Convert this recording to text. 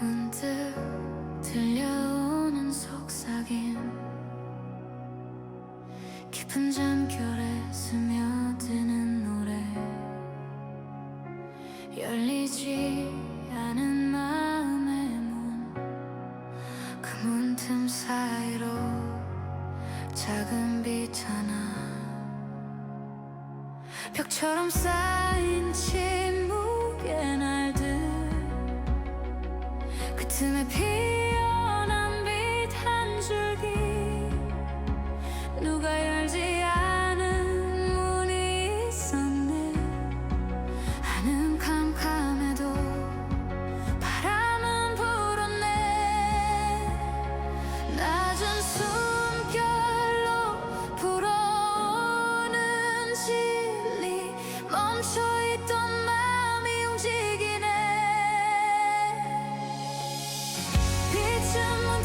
문득 들려오는 속삭임. 깊은 잠결에 스며드는 노래. 열리지 않은 마음의 문 그 문 틈 사이로 작은 빛 하나. 벽처럼 쌓인 집 to my peace.